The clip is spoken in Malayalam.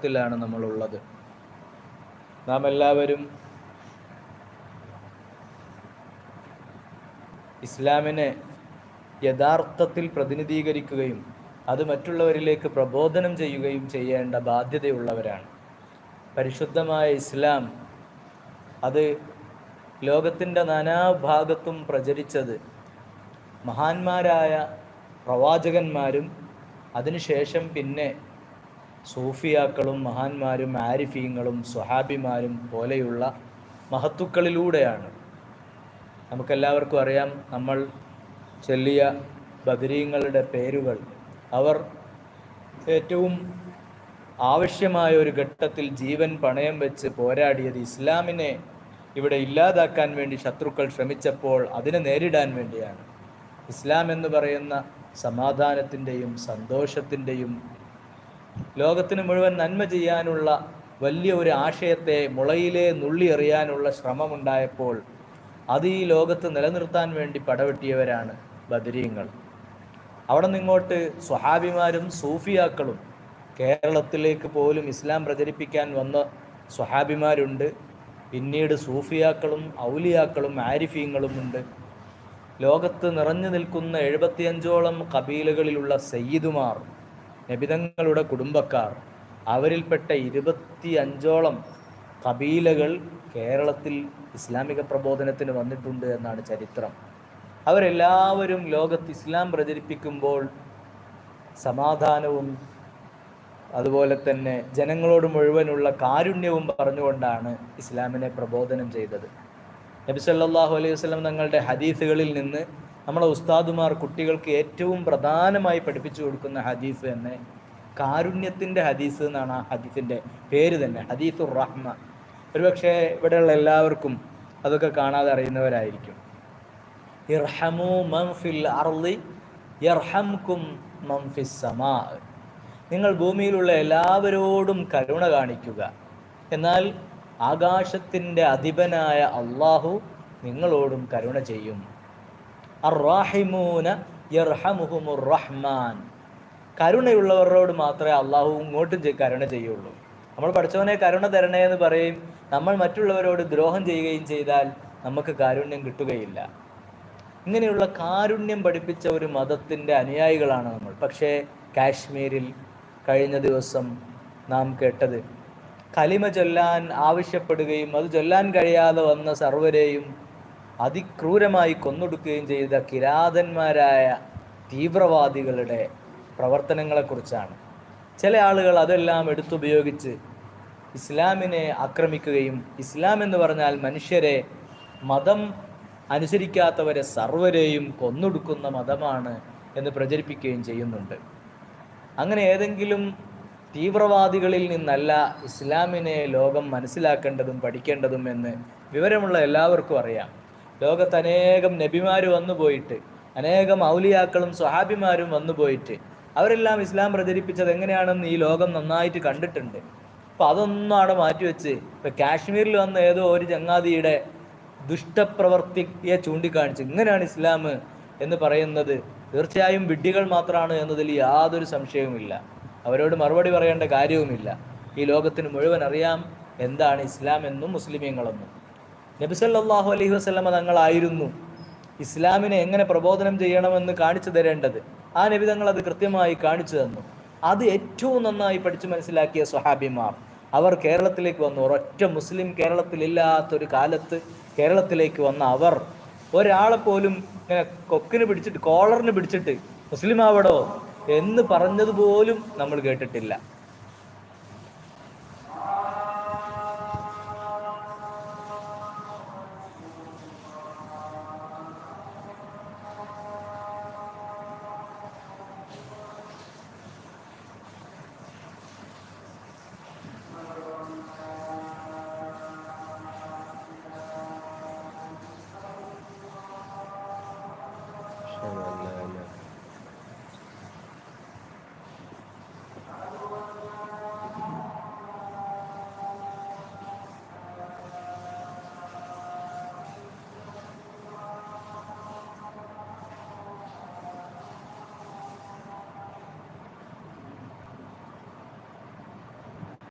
ശ്രമത്തിലാണ് നമ്മളുള്ളത്. നാം എല്ലാവരും ഇസ്ലാമിനെ യഥാർത്ഥത്തിൽ പ്രതിനിധീകരിക്കുകയും അത് മറ്റുള്ളവരിലേക്ക് പ്രബോധനം ചെയ്യുകയും ചെയ്യേണ്ട ബാധ്യതയുള്ളവരാണ്. പരിശുദ്ധമായ ഇസ്ലാം അത് ലോകത്തിന്റെ നാനാഭാഗത്തും പ്രചരിച്ചത് മഹാന്മാരായ പ്രവാചകന്മാരും അതിനുശേഷം പിന്നെ സൂഫിയാക്കളും മഹാന്മാരും ആരിഫീങ്ങളും സ്വഹാബിമാരും പോലെയുള്ള മഹത്തുക്കളിലൂടെയാണ്. നമുക്കെല്ലാവർക്കും അറിയാം നമ്മൾ ചെല്ലിയ ബദരീങ്ങളുടെ പേരുകൾ. അവർ ഏറ്റവും ആവശ്യമായ ഒരു ഘട്ടത്തിൽ ജീവൻ പണയം വെച്ച് പോരാടിയത് ഇസ്ലാമിനെ ഇവിടെ ഇല്ലാതാക്കാൻ വേണ്ടി ശത്രുക്കൾ ശ്രമിച്ചപ്പോൾ അതിനെ നേരിടാൻ വേണ്ടിയാണ്. ഇസ്ലാം എന്ന് പറയുന്ന സമാധാനത്തിന്റെയും സന്തോഷത്തിന്റെയും ലോകത്തിന് മുഴുവൻ നന്മ ചെയ്യാനുള്ള വലിയ ഒരു ആശയത്തെ മുളയിലെ നുള്ളി എറിയാനുള്ള ശ്രമമുണ്ടായപ്പോൾ അത് ഈ ലോകത്ത് നിലനിർത്താൻ വേണ്ടി പടവെട്ടിയവരാണ് ബദരീങ്ങൾ അവിടെ നിന്നിങ്ങോട്ട് സ്വഹാബിമാരും സൂഫിയാക്കളും കേരളത്തിലേക്ക് പോലും ഇസ്ലാം പ്രചരിപ്പിക്കാൻ വന്ന സ്വഹാബിമാരുണ്ട്. പിന്നീട് സൂഫിയാക്കളും ഔലിയാക്കളും ആരിഫീങ്ങളും ഉണ്ട്. ലോകത്ത് നിറഞ്ഞു നിൽക്കുന്ന എഴുപത്തിയഞ്ചോളം കബീലകളിലുള്ള സയ്യിദുമാർ നബിതങ്ങളുടെ കുടുംബക്കാർ. അവരിൽപ്പെട്ട ഇരുപത്തി അഞ്ചോളം കബീലകൾ കേരളത്തിൽ ഇസ്ലാമിക പ്രബോധനത്തിന് വന്നിട്ടുണ്ട് എന്നാണ് ചരിത്രം. അവരെല്ലാവരും ലോകത്ത് ഇസ്ലാം പ്രചരിപ്പിക്കുമ്പോൾ സമാധാനവും അതുപോലെ തന്നെ ജനങ്ങളോട് മുഴുവനുള്ള കാരുണ്യവും പറഞ്ഞുകൊണ്ടാണ് ഇസ്ലാമിനെ പ്രബോധനം ചെയ്തത്. നബി സല്ലല്ലാഹു അലൈഹി വസ്ലം തങ്ങളുടെ ഹദീസുകളിൽ നിന്ന് നമ്മളെ ഉസ്താദുമാർ കുട്ടികൾക്ക് ഏറ്റവും പ്രധാനമായി പഠിപ്പിച്ചു കൊടുക്കുന്ന ഹദീസ് തന്നെ കാരുണ്യത്തിന്റെ ഹദീസ് എന്നാണ് ആ ഹദീസിന്റെ പേര് തന്നെ ഹദീസുർ റഹ്മ. ഒരുപക്ഷെ ഇവിടെയുള്ള എല്ലാവർക്കും അതൊക്കെ കാണാതെ അറിയുന്നവരായിരിക്കും. ഇർഹമു മംഫിൽ ഫിൽ അർളി യർഹംകും മൻ ഫിസ് സമാ. നിങ്ങൾ ഭൂമിയിലുള്ള എല്ലാവരോടും കരുണ കാണിക്കുക. എന്നാൽ ആകാശത്തിന്റെ അധിപനായ അള്ളാഹു നിങ്ങളോടും കരുണ ചെയ്യും. അർറാഹിമൂന യർഹമുഹുമുർ റഹ്മാൻ. കരുണയുള്ളവരോട് മാത്രമേ അള്ളാഹു ഇങ്ങോട്ടും കരുണ ചെയ്യുള്ളൂ. നമ്മൾ പഠിച്ചവനെ കരുണ തരണേ എന്ന് പറയും. നമ്മൾ മറ്റുള്ളവരോട് ദ്രോഹം ചെയ്യുകയും ചെയ്താൽ നമുക്ക് കാരുണ്യം കിട്ടുകയില്ല. ഇങ്ങനെയുള്ള കാരുണ്യം പഠിപ്പിച്ച ഒരു മതത്തിന്റെ അനുയായികളാണ് നമ്മൾ. പക്ഷേ കാശ്മീരിൽ കഴിഞ്ഞ ദിവസം നാം കേട്ടത് കലിമ ചൊല്ലാൻ ആവശ്യപ്പെടുകയും അത് ചൊല്ലാൻ കഴിയാതെ വന്ന സർവരെയും അതിക്രൂരമായി കൊന്നൊടുക്കുകയും ചെയ്ത കിരാതന്മാരായ തീവ്രവാദികളുടെ പ്രവർത്തനങ്ങളെക്കുറിച്ചാണ്. ചില ആളുകൾ അതെല്ലാം എടുത്തുപയോഗിച്ച് ഇസ്ലാമിനെ ആക്രമിക്കുകയും ഇസ്ലാം എന്ന് പറഞ്ഞാൽ മനുഷ്യരെ മതം അനുസരിക്കാത്തവരെ സർവരെയും കൊന്നൊടുക്കുന്ന മതമാണ് എന്ന് പ്രചരിപ്പിക്കുകയും ചെയ്യുന്നുണ്ട്. അങ്ങനെ ഏതെങ്കിലും തീവ്രവാദികളിൽ നിന്നല്ല ഇസ്ലാമിനെ ലോകം മനസ്സിലാക്കേണ്ടതും പഠിക്കേണ്ടതും എന്ന് വിവരമുള്ള എല്ലാവർക്കും അറിയാം. ലോകത്ത് അനേകം നബിമാർ വന്നു പോയിട്ട് അനേകം ഔലിയാക്കളും സ്വഹാബിമാരും വന്നു പോയിട്ട്. അവരെല്ലാം ഇസ്ലാം പ്രചരിപ്പിച്ചത് എങ്ങനെയാണെന്ന് ഈ ലോകം നന്നായിട്ട് കണ്ടിട്ടുണ്ട്. അപ്പം അതൊന്നും അവിടെ മാറ്റിവെച്ച് ഇപ്പം കാശ്മീരിൽ വന്ന ഏതോ ഒരു ചങ്ങാതിയുടെ ദുഷ്ടപ്രവർത്തിയെ ചൂണ്ടിക്കാണിച്ച് ഇങ്ങനെയാണ് ഇസ്ലാം എന്ന് പറയുന്നത്. തീർച്ചയായും വിഡ്ഢികൾ മാത്രമാണ് എന്നതിൽ യാതൊരു സംശയവുമില്ല. അവരോട് മറുപടി പറയേണ്ട കാര്യവുമില്ല. ഈ ലോകത്തിന് മുഴുവൻ അറിയാം എന്താണ് ഇസ്ലാം എന്നും മുസ്ലിമീങ്ങളെന്നും. നബി സല്ലല്ലാഹു അലൈഹി വസല്ലമ തങ്ങളായിരുന്നു. ഇസ്ലാമിനെ എങ്ങനെ പ്രബോധനം ചെയ്യണമെന്ന് കാണിച്ചു തരേണ്ടത്? ആ നബി തങ്ങൾ അത് കൃത്യമായി കാണിച്ചു തന്നു. അത് ഏറ്റവും നന്നായി പഠിച്ചു മനസ്സിലാക്കിയ സ്വഹാബിമാർ. അവർ കേരളത്തിലേക്ക് വന്നു. ഒരൊറ്റ മുസ്ലിം കേരളത്തിലില്ലാത്തൊരു കാലത്ത് കേരളത്തിലേക്ക് വന്ന അവർ ഒരാളെ പോലും ഇങ്ങനെ കൊക്കിന് പിടിച്ചിട്ട് കോളറിന് പിടിച്ചിട്ട് മുസ്ലിം ആവടോ എന്ന് പറഞ്ഞതുപോലും നമ്മൾ കേട്ടിട്ടില്ല.